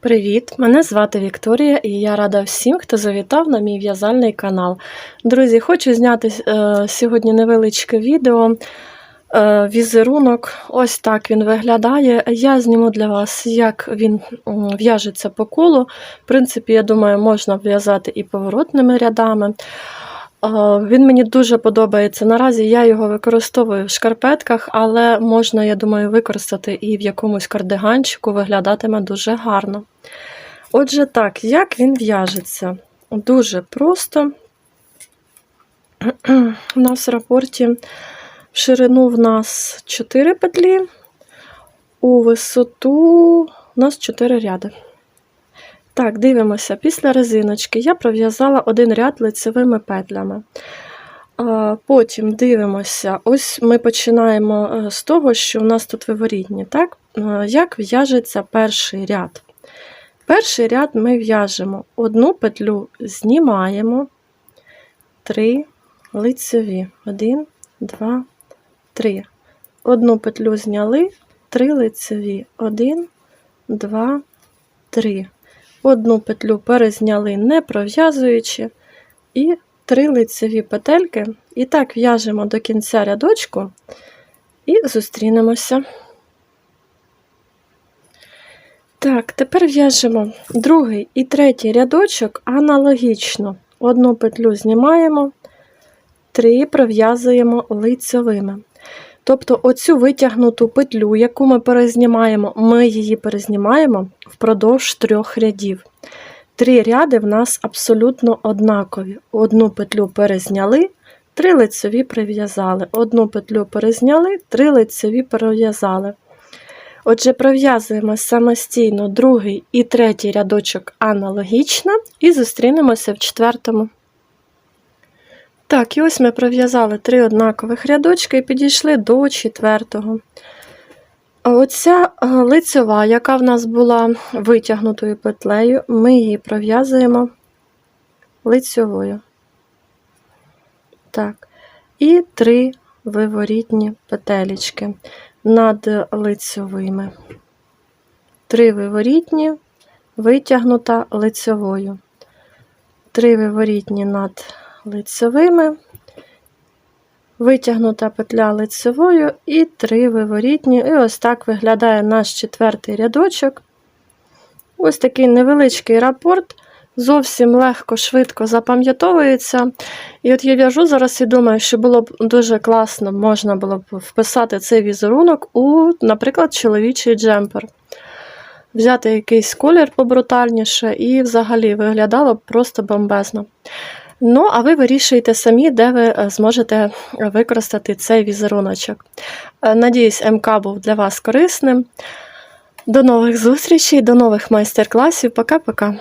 Привіт! Мене звати Вікторія і я рада всім, хто завітав на мій в'язальний канал. Друзі, хочу зняти е, сьогодні невеличке відео. Е, візерунок, ось так він виглядає. Я зніму для вас, як він в'яжеться по колу. В принципі, я думаю, можна в'язати і поворотними рядами. Він мені дуже подобається. Наразі я його використовую в шкарпетках, але можна, я думаю, використати і в якомусь кардиганчику, виглядатиме дуже гарно. Отже, так, як він в'яжеться? Дуже просто. У нас в рапорті в ширину в нас 4 петлі, у висоту у нас 4 ряди. Так, дивимося, після резиночки я пров'язала один ряд лицевими петлями. Потім дивимося, ось ми починаємо е, з того, що у нас тут виворітні. Так? Е, Як в'яжеться перший ряд? Перший ряд ми в'яжемо одну петлю знімаємо, три лицеві. Один, два, три. Одну петлю зняли, три лицеві. Один, два, три. Одну петлю перезняли, не пров'язуючи, і три лицеві петельки. І так в'яжемо до кінця рядочку і зустрінемося. Так, тепер в'яжемо другий і третій рядочок аналогічно. Одну петлю знімаємо, три пров'язуємо лицевими. Тобто оцю витягнуту петлю, яку ми перезнімаємо, ми її перезнімаємо впродовж трьох рядів. Три ряди в нас абсолютно однакові. Одну петлю перезняли, три лицеві прив'язали. Одну петлю перезняли, три лицеві перев'язали. Отже, пров'язуємо самостійно другий і третій рядочок аналогічно і зустрінемося в четвертому. Так, і ось ми пров'язали три однакових рядочки і підійшли до четвертого. Оця лицева, яка в нас була витягнутою петлею, ми її пров'язуємо лицьовою. Так. І три виворітні петелечки над лицьовими. Три виворітні, витягнута лицьовою. Три виворітні над лицевими, витягнута петля лицевою і три виворітні. І ось так виглядає наш четвертий рядочок. Ось такий невеличкий рапорт. Зовсім легко, швидко запам'ятовується. І от я в'яжу зараз і думаю, що було б дуже класно, можна було б вписати цей візерунок у, наприклад, чоловічий джемпер. Взяти якийсь колір побрутальніше і взагалі виглядало б просто бомбезно. Ну, а ви вирішуєте самі, де ви е, зможете використати цей візеруночок. Е, Надіюсь, МК був для вас корисним. До нових зустрічей, до нових майстер-класів. Пока-пока.